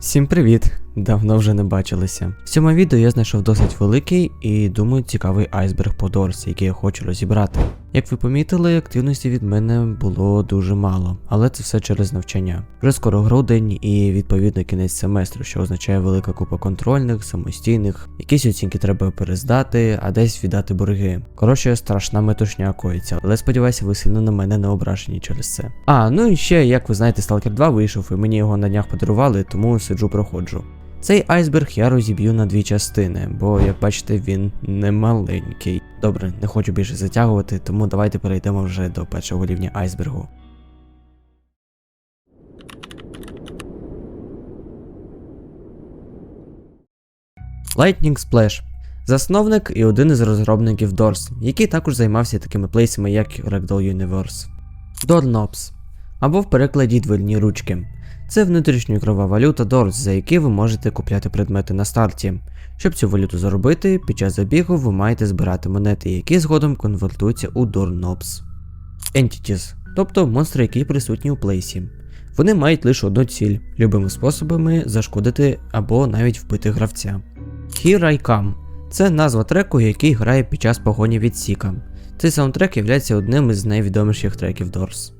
Всім привіт! Давно вже не бачилися. В цьому відео я знайшов досить великий і думаю цікавий айсберг по Дорс, який я хочу розібрати. Як ви помітили, активності від мене було дуже мало, але це все через навчання. Вже скоро грудень і відповідно кінець семестру, що означає велика купа контрольних, самостійних, якісь оцінки треба перездати, а десь віддати борги. Коротше, страшна метушня коїться, але сподіваюся, ви сильно на мене не ображені через це. А, ну і ще, як ви знаєте, Stalker 2 вийшов, і мені його на днях подарували, тому сиджу проходжу. Цей айсберг я розіб'ю на дві частини, бо, як бачите, він не маленький. Добре, не хочу більше затягувати, тому давайте перейдемо вже до першого рівня айсбергу. Lightning Splash засновник і один із розробників Doors, який також займався такими плейсами, як Ragdoll Universe. Doorknobs або в перекладі двойні ручки. Це внутрішньоігрова валюта Doors, за які ви можете купляти предмети на старті. Щоб цю валюту заробити, під час забігу ви маєте збирати монети, які згодом конвертуються у Doorknobs. Entities, тобто монстри, які присутні у плейсі. Вони мають лише одну ціль любими способами зашкодити або навіть вбити гравця. Here I Come це назва треку, який грає під час погоні від Сіка. Цей саундтрек є одним із найвідоміших треків Doors.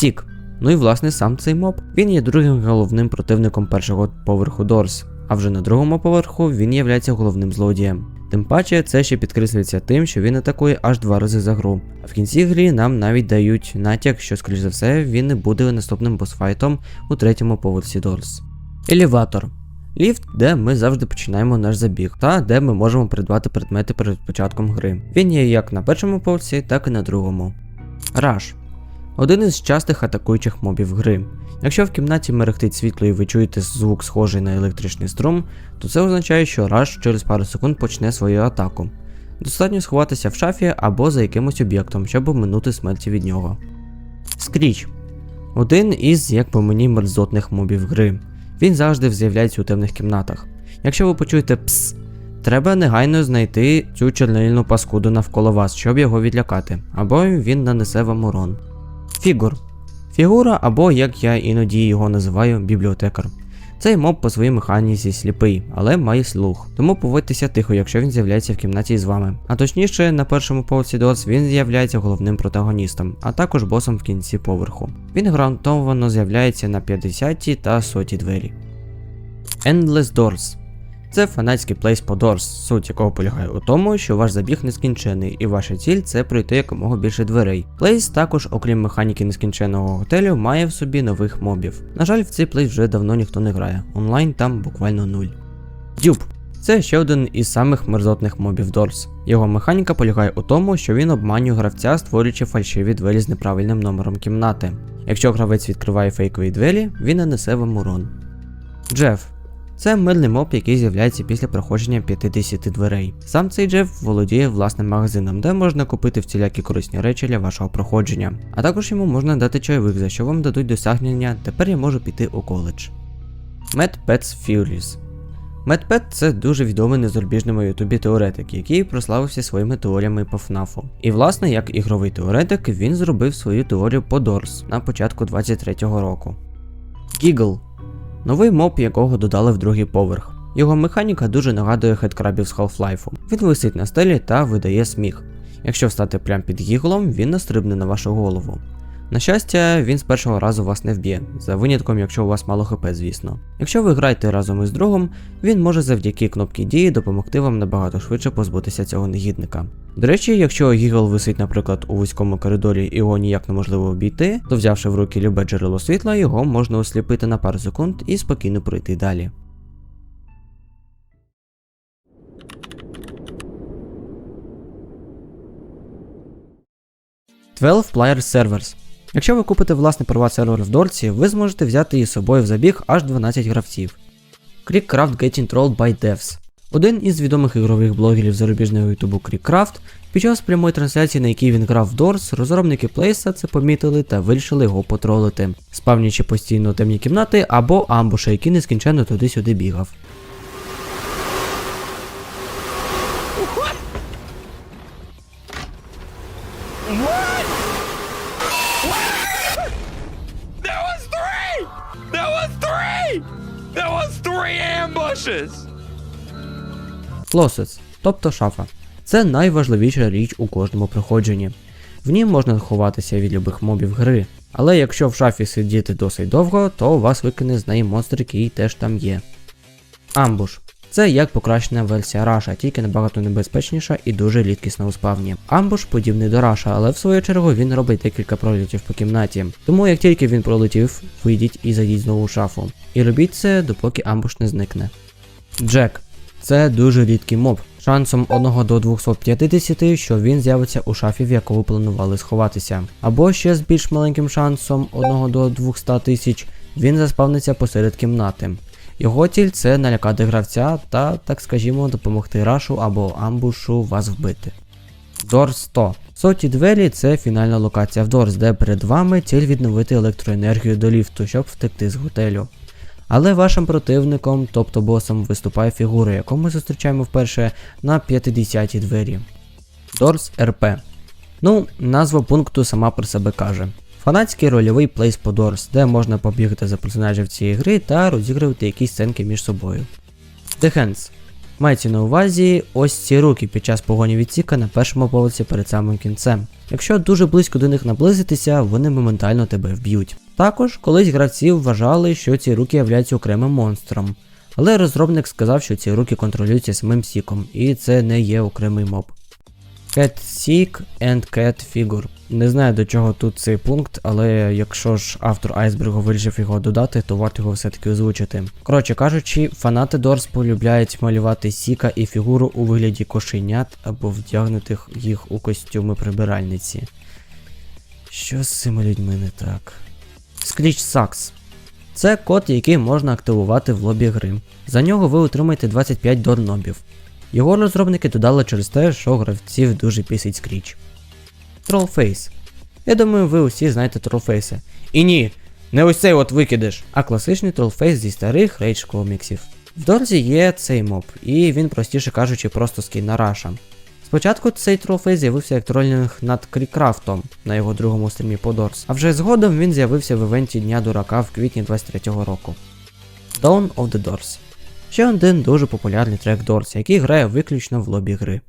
Сік. Ну і власне сам цей моб. Він є другим головним противником першого поверху Дорс, а вже на другому поверху він є головним злодієм. Тим паче це ще підкреслюється тим, що він атакує аж два рази за гру. А в кінці грі нам навіть дають натяк, що, скоріш за все, він не буде наступним босфайтом у третьому поверсі Дорс. Елеватор. Ліфт, де ми завжди починаємо наш забіг, та де ми можемо придбати предмети перед початком гри. Він є як на першому поверсі, так і на другому. Раш. Один із частих атакуючих мобів гри. Якщо в кімнаті мерехтить світло і ви чуєте звук схожий на електричний струм, то це означає, що Раш через пару секунд почне свою атаку. Достатньо сховатися в шафі або за якимось об'єктом, щоб обминути смерті від нього. Скріч один із, як по мені, мерзотних мобів гри. Він завжди з'являється у темних кімнатах. Якщо ви почуєте пс, треба негайно знайти цю чорнильну паскуду навколо вас, щоб його відлякати, або він нанесе вам урон. Фігур. Фігура, або, як я іноді його називаю, бібліотекар. Цей моб по своїй механіці сліпий, але має слух, тому поводьтеся тихо, якщо він з'являється в кімнаті з вами. А точніше, на першому поверсі DOS він з'являється головним протагоністом, а також босом в кінці поверху. Він гарантовано з'являється на 50 та 100 двері. Endless Doors це фанатський плейс по Doors, суть якого полягає у тому, що ваш забіг нескінчений, і ваша ціль це пройти якомога більше дверей. Плейс також, окрім механіки нескінченого готелю, має в собі нових мобів. На жаль, в цей плейс вже давно ніхто не грає. Онлайн там буквально нуль. Дюб. Це ще один із самих мерзотних мобів Doors. Його механіка полягає у тому, що він обманює гравця, створюючи фальшиві двері з неправильним номером кімнати. Якщо гравець відкриває фейкові двері, він нанесе вам урон. Джеф. Це мирний моб, який з'являється після проходження 50 дверей. Сам цей Джеф володіє власним магазином, де можна купити всілякі корисні речі для вашого проходження. А також йому можна дати чайових, за що вам дадуть досягнення, тепер я можу піти у коледж. Mad Pets Furious MadPet це дуже відомий на ютубі теоретик, який прославився своїми теоріями по ФНАФу. І власне, як ігровий теоретик, він зробив свою теорію по Doors на початку 23-го року. Giggle новий моб, якого додали в другий поверх. Його механіка дуже нагадує хедкрабів з Half-Life. Він висить на стелі та видає сміх. Якщо встати прямо під гіглом, він настрибне на вашу голову. На щастя, він з першого разу вас не вб'є, за винятком, якщо у вас мало хп, звісно. Якщо ви граєте разом із другом, він може завдяки кнопці дії допомогти вам набагато швидше позбутися цього негідника. До речі, якщо гігл висить, наприклад, у вузькому коридорі і його ніяк неможливо обійти, то взявши в руки любе джерело світла, його можна осліпити на пару секунд і спокійно пройти далі. Twelve Player Servers Якщо ви купите власний приват сервер в Дорці, ви зможете взяти її з собою в забіг аж 12 гравців. Crickcraft Getting Trolled by Devs один із відомих ігрових блогерів зарубіжного ютубу Crickcraft під час прямої трансляції, на якій він грав в Doors, розробники Плейса це помітили та вирішили його потролити, спавнюючи постійно темні кімнати або амбуша, який нескінченно туди-сюди бігав. Клосет, тобто шафа. Це найважливіша річ у кожному проходженні. В ній можна ховатися від любих мобів гри. Але якщо в шафі сидіти досить довго, то вас викине з неї монстр, який теж там є. Амбуш. Це як покращена версія Раша, тільки набагато небезпечніша і дуже рідкісна у спавні. Амбуш подібний до Раша, але в свою чергу він робить декілька прольотів по кімнаті. Тому як тільки він пролетів, вийдіть і зайдіть знову в шафу. І робіть це, допоки амбуш не зникне. Джек. Це дуже рідкий моб. Шансом 1 до 250, що він з'явиться у шафі, в яку планували сховатися. Або ще з більш маленьким шансом 1 до 200 тисяч, він заспавниться посеред кімнати. Його ціль це налякати гравця та, так скажімо, допомогти рашу або амбушу вас вбити. Дорс 100. Соті двері це фінальна локація в Дорс, де перед вами ціль відновити електроенергію до ліфту, щоб втекти з готелю. Але вашим противником, тобто босом, виступає фігура, яку ми зустрічаємо вперше на 50-й двері. Дорс РП. Ну, назва пункту сама про себе каже. Фанатський рольовий плейс по Дорс, де можна побігати за персонажів цієї гри та розігрувати якісь сценки між собою. The Hands. Мається на увазі ось ці руки під час погоні від Сіка на першому поверсі перед самим кінцем. Якщо дуже близько до них наблизитися, вони моментально тебе вб'ють. Також колись гравці вважали, що ці руки являються окремим монстром. Але розробник сказав, що ці руки контролюються самим Сіком, і це не є окремий моб. Cat Seek and Cat Figure. Не знаю до чого тут цей пункт, але якщо ж автор айсбергу вирішив його додати, то варто його все-таки озвучити. Коротше кажучи, фанати Дорс полюбляють малювати Сіка і фігуру у вигляді кошенят або вдягнутих їх у костюми прибиральниці. Що з цими людьми не так? Screech Sucks. Це код, який можна активувати в лобі гри. За нього ви отримаєте 25 дорнобів. Його розробники додали через те, що гравців дуже пісить скріч. Trollface. Я думаю, ви усі знаєте тролфейси. І ні, не ось цей от викидиш, а класичний тролфейс зі старих рейдж коміксів. В Дорзі є цей моб, і він, простіше кажучи, просто скін на Раша. Спочатку цей тролфейс з'явився як тролінг над Крікрафтом на його другому стрімі по Дорс, а вже згодом він з'явився в івенті Дня Дурака в квітні 23-го року. Dawn of the Doors. Ще один дуже популярний трек Doors, який грає виключно в лобі гри.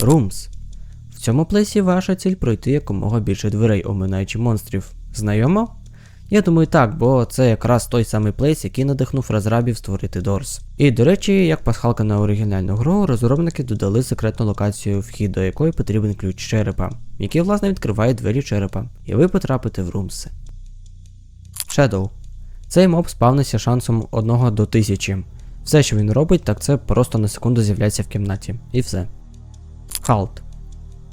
Rooms. Цьому плейсі ваша ціль пройти якомога більше дверей, оминаючи монстрів. Знайомо? Я думаю так, бо це якраз той самий плейс, який надихнув розрабів створити Doors. І до речі, як пасхалка на оригінальну гру, розробники додали секретну локацію, вхід до якої потрібен ключ черепа, який власне відкриває двері черепа, і ви потрапите в румси. Shadow. Цей моб спавниться шансом 1 до 1000. Все, що він робить, так це просто на секунду з'являється в кімнаті. І все. Халт.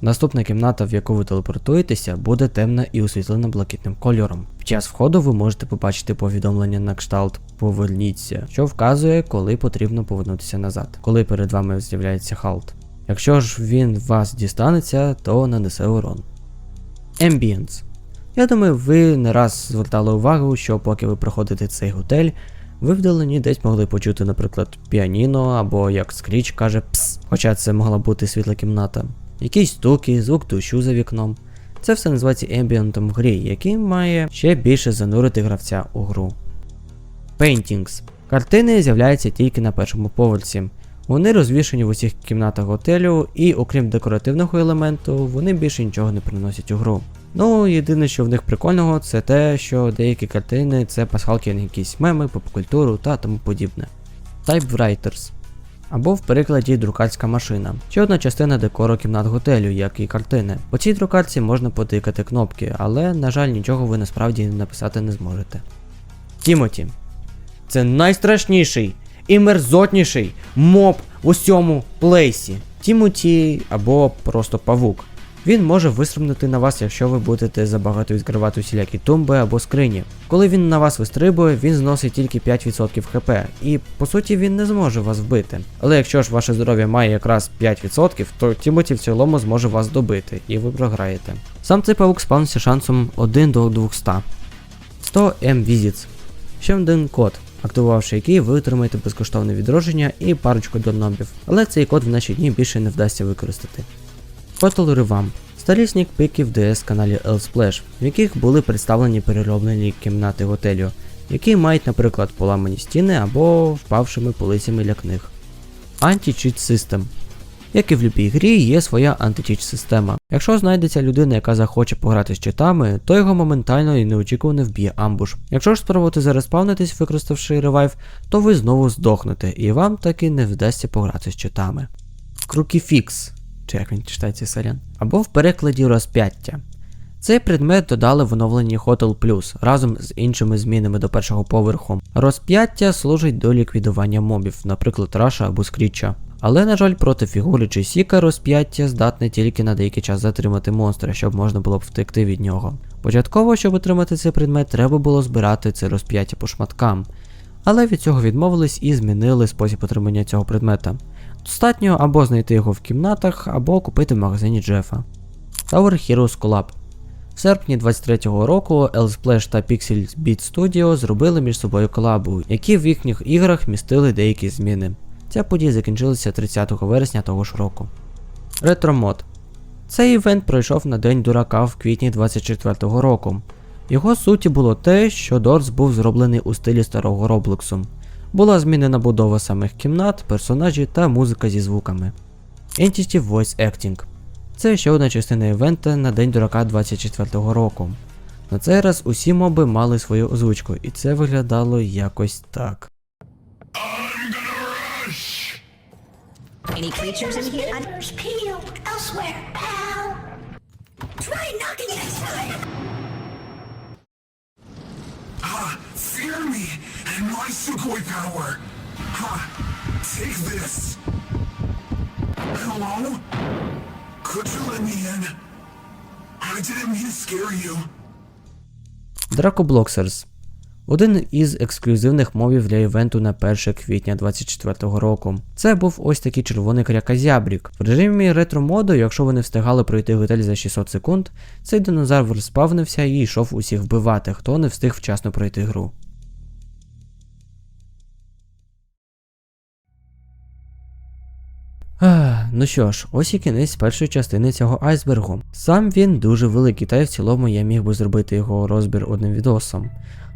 Наступна кімната, в яку ви телепортуєтеся, буде темна і освітлена блакитним кольором. Під час входу ви можете побачити повідомлення на кшталт Поверніться, що вказує, коли потрібно повернутися назад, коли перед вами з'являється халт. Якщо ж він вас дістанеться, то нанесе урон. Ambience. Я думаю, ви не раз звертали увагу, що поки ви проходите цей готель, ви вдалині десь могли почути, наприклад, піаніно або як скріч каже пс, хоча це могла бути світла кімната. Якісь стуки, звук дощу за вікном. Це все називається ембієнтом в грі, який має ще більше занурити гравця у гру. Paintings. Картини з'являються тільки на першому поверсі. Вони розвішені в усіх кімнатах готелю, і окрім декоративного елементу, вони більше нічого не приносять у гру. Ну, єдине, що в них прикольного, це те, що деякі картини це пасхалки на якісь меми, попкультуру та тому подібне. Typewriters. Або в перекладі друкарська машина. Ще одна частина декору кімнат готелю, як і картини. По цій друкарці можна потикати кнопки, але, на жаль, нічого ви насправді написати не зможете. Тімоті. Це найстрашніший і мерзотніший моб в усьому плейсі. Тімоті або просто павук. Він може вистрибнути на вас, якщо ви будете забагато відкривати усілякі тумби або скрині. Коли він на вас вистрибує, він зносить тільки 5% хп, і по суті він не зможе вас вбити. Але якщо ж ваше здоров'я має якраз 5%, то Тімоті в цілому зможе вас добити, і ви програєте. Сам цей павук спавнився шансом 1 до 200. 100 M Visits. Ще один код, активувавши який ви отримаєте безкоштовне відродження і парочку донобів, але цей код в наші дні більше не вдасться використати. Total Revamp. Старі снікпіки в DS каналі L-Splash, в яких були представлені перероблені кімнати готелю, які мають, наприклад, поламані стіни або впавшими полицями для книг. Anti-Cheat System. Як і в любій грі, є своя античіч система. Якщо знайдеться людина, яка захоче пограти з читами, то його моментально і неочікувано вб'є амбуш. Якщо ж спробувати зареспавнитись, використавши ревайв, то ви знову здохнете, і вам таки не вдасться пограти з читами. Крукіфікс, чи як він читається селян, або в перекладі розп'яття. Цей предмет додали в оновленні Hotel Plus разом з іншими змінами до першого поверху. Розп'яття служить до ліквідування мобів, наприклад, раша або скріча. Але, на жаль, проти фігури чи сіка розп'яття здатне тільки на деякий час затримати монстра, щоб можна було б втекти від нього. Початково, щоб отримати цей предмет, треба було збирати це розп'яття по шматкам. Але від цього відмовились і змінили спосіб отримання цього предмета. Достатньо або знайти його в кімнатах, або купити в магазині Джефа. Tower Heroes Collab. В серпні 23-го року L-Splash та Pixel Beat Studio зробили між собою колабу, які в їхніх іграх містили деякі зміни. Ця подія закінчилася 30 вересня того ж року. Ретромод. Цей івент пройшов на День дурака в квітні 24-го року. Його суті було те, що Дорс був зроблений у стилі старого Роблоксу. Була змінена будова самих кімнат, персонажі та музика зі звуками. Entity Voice Acting. Це ще одна частина івента на День дурака 24-го року. На цей раз усі моби мали свою озвучку, і це виглядало якось так. Any creatures in here? Others peeled elsewhere, pal. Try knocking it. Ah, fear me and my Sugoi power. Ha, take this. Hello? Could you let me in? I didn't mean to scare you. Draco один із ексклюзивних мовів для івенту на 1 квітня 24-го року. Це був ось такий червоний крякозябрік. В режимі ретро моду, якщо ви не встигали пройти готель за 600 секунд, цей динозавр спавнився і йшов усіх вбивати, хто не встиг вчасно пройти гру. Ну що ж, ось і кінець першої частини цього айсбергу. Сам він дуже великий, та й в цілому я міг би зробити його розбір одним відосом.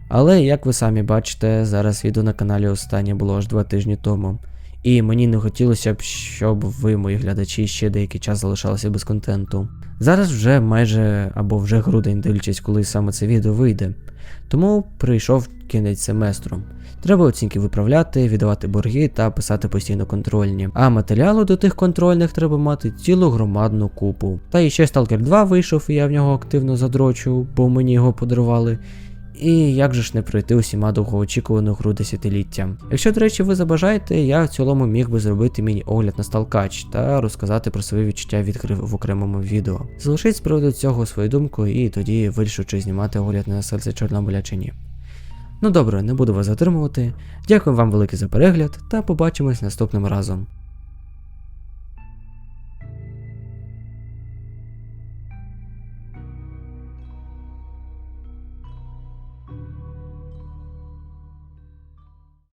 Але як ви самі бачите, зараз відео на каналі останнє було аж два тижні тому. І мені не хотілося б, щоб ви, мої глядачі, ще деякий час залишалися без контенту. Зараз вже майже або вже грудень, дивлячись, коли саме це відео вийде. Тому прийшов кінець семестру. Треба оцінки виправляти, віддавати борги та писати постійно контрольні. А матеріалу до тих контрольних треба мати цілу громадну купу. Та ще Stalker 2 вийшов, і я в нього активно задрочу, бо мені його подарували. І як же ж не пройти усіма довгоочікувану гру десятиліття. Якщо, до речі, ви забажаєте, я в цілому міг би зробити міні-огляд на Сталкач та розказати про свої відчуття від гри в окремому відео. Залишіть з приводу цього свою думку, і тоді вирішу, чи знімати огляд на серце Чорнобиля чи ні. Ну добре, не буду вас затримувати. Дякую вам велике за перегляд та побачимось наступним разом.